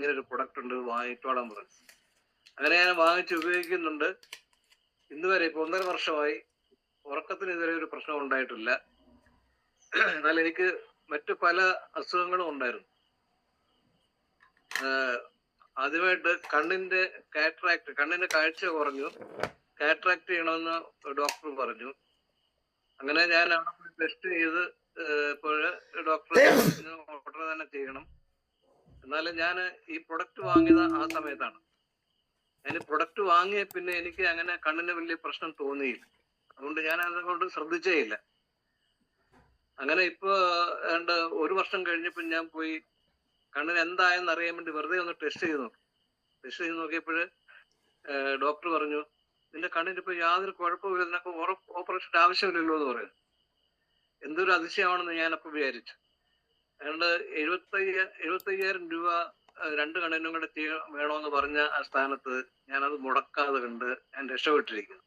ഇങ്ങനെ ഒരു പ്രൊഡക്റ്റ് ഉണ്ട് വാങ്ങിക്കോളാൻ പറഞ്ഞു. അങ്ങനെ ഞാൻ വാങ്ങിച്ച് ഉപയോഗിക്കുന്നുണ്ട്. ഇന്ന് വരെ ഇപ്പൊ ഒന്നര വർഷമായി. ഉറക്കത്തിന് ഇതുവരെ ഒരു പ്രശ്നം ഉണ്ടായിട്ടില്ല. എന്നാൽ എനിക്ക് മറ്റു പല അസുഖങ്ങളും ഉണ്ടായിരുന്നു. ആദ്യമായിട്ട് കണ്ണിന്റെ കാറ്ററാക്ട് കണ്ണിന്റെ കാഴ്ച കുറഞ്ഞു. കാറ്ററാക്ട് ചെയ്യണമെന്ന് ഡോക്ടർ പറഞ്ഞു. അങ്ങനെ ഞാൻ അവിടെ ടെസ്റ്റ് ചെയ്ത് ഇപ്പോൾ ഡോക്ടർ ഉടനെ തന്നെ ചെയ്യണം എന്നാലും ഞാൻ ഈ പ്രൊഡക്റ്റ് വാങ്ങിയത് ആ സമയത്താണ്. അതിന് പ്രൊഡക്റ്റ് വാങ്ങിയ പിന്നെ എനിക്ക് അങ്ങനെ കണ്ണിന് വലിയ പ്രശ്നം തോന്നിയില്ല. അതുകൊണ്ട് ഞാൻ അതുകൊണ്ട് ശ്രദ്ധിച്ചേ ഇല്ല അങ്ങനെ ഇപ്പൊ ഏണ്ട് ഒരു വർഷം കഴിഞ്ഞപ്പോൾ ഞാൻ പോയി കണ്ണിന് എന്തായെന്ന് അറിയാൻ വേണ്ടി വെറുതെ ഒന്ന് ടെസ്റ്റ് ചെയ്ത് നോക്കി. ടെസ്റ്റ് ചെയ്ത് നോക്കിയപ്പോൾ ഡോക്ടർ പറഞ്ഞു നിന്റെ കണ്ണിന് ഇപ്പൊ യാതൊരു കുഴപ്പമില്ല നിനക്ക് ഓപ്പറേഷൻ ആവശ്യമില്ലല്ലോ എന്ന് പറയുന്നു എന്തൊരു അതിശയമാണെന്ന് ഞാൻ അപ്പൊ വിചാരിച്ചു. അതുകൊണ്ട് എഴുപത്തയ്യ എഴുപത്തയ്യായിരം രൂപ രണ്ട് കണ്ണിനും കൂടെ ചെയ്യ വേണമെന്ന് പറഞ്ഞ ആ സ്ഥാനത്ത് ഞാനത് മുടക്കാതെ കണ്ട് ഞാൻ രക്ഷപ്പെട്ടിരിക്കുന്നു.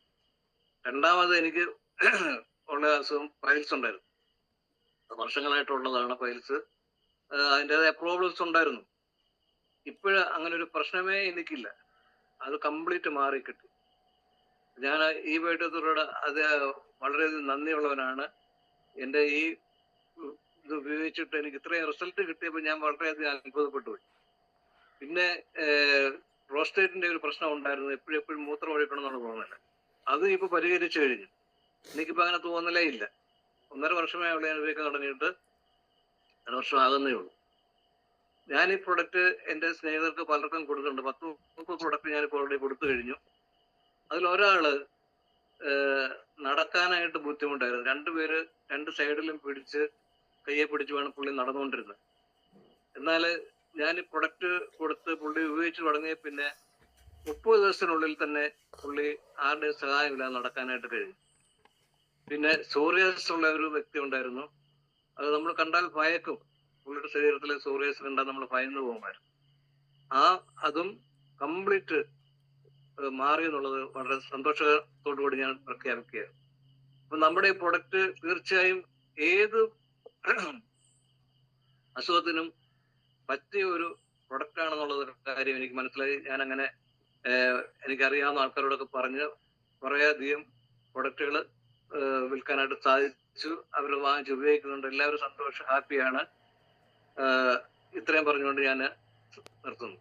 രണ്ടാമത് എനിക്ക് ഉള്ള അസുഖം പൈൽസ് ഉണ്ടായിരുന്നു. വർഷങ്ങളായിട്ടുള്ളതാണ് ഫയൽസ് അതിന്റെതായ പ്രോബ്ലംസ് ഉണ്ടായിരുന്നു. ഇപ്പോഴ അങ്ങനെ ഒരു പ്രശ്നമേ എനിക്കില്ല. അത് കംപ്ലീറ്റ് മാറി കിട്ടി ഞാൻ ഈ വൈദ്യുതരോട് അത് വളരെയധികം നന്ദിയുള്ളവനാണ്. എന്റെ ഈ ഇത് ഉപയോഗിച്ചിട്ട് എനിക്ക് ഇത്രയും റിസൾട്ട് കിട്ടിയപ്പോൾ ഞാൻ വളരെയധികം അത്ഭുതപ്പെട്ടു പോയി. പിന്നെ പ്രോസ്റ്റേറ്റിന്റെ ഒരു പ്രശ്നം ഉണ്ടായിരുന്നു. എപ്പോഴും എപ്പോഴും മൂത്രം ഒഴിക്കണം എന്നാണ് തോന്നുന്നത്. അത് ഇപ്പൊ പരിഹരിച്ചു കഴിഞ്ഞു. എനിക്കിപ്പോ അങ്ങനെ തോന്നലേ ഇല്ല. ഒന്നര വർഷമേ അവളെ ഞാൻ ഉപയോഗിക്കാൻ തുടങ്ങിയിട്ട്. ഒരു വർഷം ആകുന്നേ ഉള്ളൂ. ഞാൻ ഈ പ്രൊഡക്റ്റ് എന്റെ സ്നേഹിതർക്ക് പലർക്കും കൊടുക്കുന്നുണ്ട്. പത്ത് മുപ്പത് പ്രൊഡക്റ്റ് ഇപ്പോൾ ഓൾറെഡി കൊടുത്തു കഴിഞ്ഞു. അതിൽ ഒരാൾ നടക്കാനായിട്ട് ബുദ്ധിമുട്ടായിരുന്നു. രണ്ടുപേര് രണ്ട് സൈഡിലും പിടിച്ച് കയ്യെ പിടിച്ചുമാണ് പുള്ളി നടന്നുകൊണ്ടിരുന്നത് എന്നാൽ ഞാൻ ഈ പ്രൊഡക്റ്റ് കൊടുത്ത് പുള്ളി ഉപയോഗിച്ച് തുടങ്ങിയ പിന്നെ മുപ്പത് ദിവസത്തിനുള്ളിൽ തന്നെ പുള്ളി ആരുടെയും സഹായമില്ലാതെ നടക്കാനായിട്ട് കഴിഞ്ഞു. പിന്നെ സോറിയാസിസ് ഉള്ള ഒരു വ്യക്തി ഉണ്ടായിരുന്നു. അത് നമ്മൾ കണ്ടാൽ ഭയക്കും. പുള്ളിയുടെ ശരീരത്തിലെ സോറിയാസ് കണ്ടാൽ നമ്മൾ ഭയന്നു പോകുമായിരുന്നു. ആ അതും കംപ്ലീറ്റ് മാറി എന്നുള്ളത് വളരെ സന്തോഷത്തോടു കൂടി ഞാൻ പ്രഖ്യാപിക്കുകയാണ്. അപ്പൊ നമ്മുടെ ഈ പ്രൊഡക്റ്റ് തീർച്ചയായും ഏത് അസുഖത്തിനും പറ്റിയ ഒരു പ്രൊഡക്റ്റ് ആണെന്നുള്ളത് കാര്യം എനിക്ക് മനസ്സിലായി. ഞാൻ അങ്ങനെ എനിക്കറിയാവുന്ന ആൾക്കാരോടൊക്കെ പറഞ്ഞ് കുറേയധികം പ്രൊഡക്റ്റുകൾ വിൽക്കാനായിട്ട് സാധിച്ചു. അവർ വാങ്ങിച്ച് ഉപയോഗിക്കുന്നുണ്ട്. എല്ലാവരും സന്തോഷം ഹാപ്പിയാണ് ഇത്രയും പറഞ്ഞുകൊണ്ട് ഞാൻ നിർത്തുന്നു.